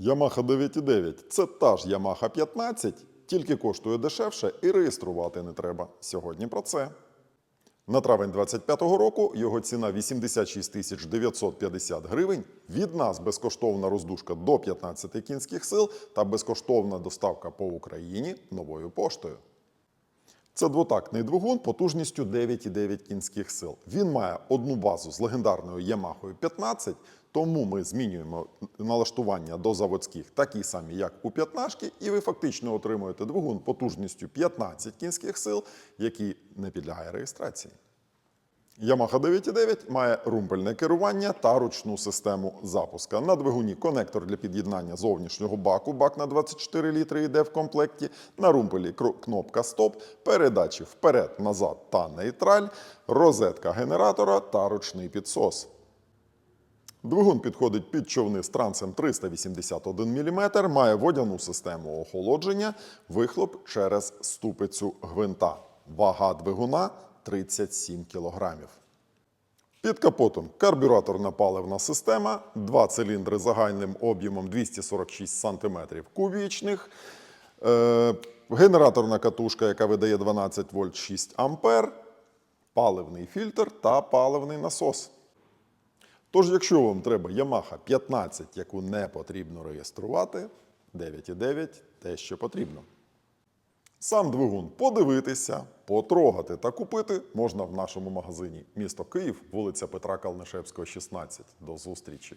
Yamaha 9.9 – це та ж Yamaha 15, тільки коштує дешевше і реєструвати не треба. Сьогодні про це. На травень 25-го року його ціна 86 тисяч 950 гривень. Від нас безкоштовна роздушка до 15 кінських сил та безкоштовна доставка по Україні новою поштою. Це двотактний двигун потужністю 9,9 кінських сил. Він має одну базу з легендарною Ямахою 15, тому ми змінюємо налаштування до заводських такі самі, як у 15, і ви фактично отримуєте двигун потужністю 15 кінських сил, який не підлягає реєстрації. Yamaha 9.9 має румпельне керування та ручну систему запуска. На двигуні конектор для під'єднання зовнішнього баку, бак на 24 літри йде в комплекті. На румпелі кнопка стоп, передачі вперед, назад та нейтраль, розетка генератора та ручний підсос. Двигун підходить під човни з трансом 381 мм, має водяну систему охолодження, вихлоп через ступицю гвинта. Вага двигуна 37 кг. Під капотом карбюраторна паливна система, два циліндри загальним об'ємом 246 см кубічних, е, генераторна катушка, яка видає 12 вольт 6 ампер, паливний фільтр та паливний насос. Тож, якщо вам треба Yamaha 15, яку не потрібно реєструвати, 9.9 те, що потрібно. Сам двигун подивитися, потрогати та купити можна в нашому магазині. Місто Київ, вулиця Петра Калнишевського, 16. До зустрічі!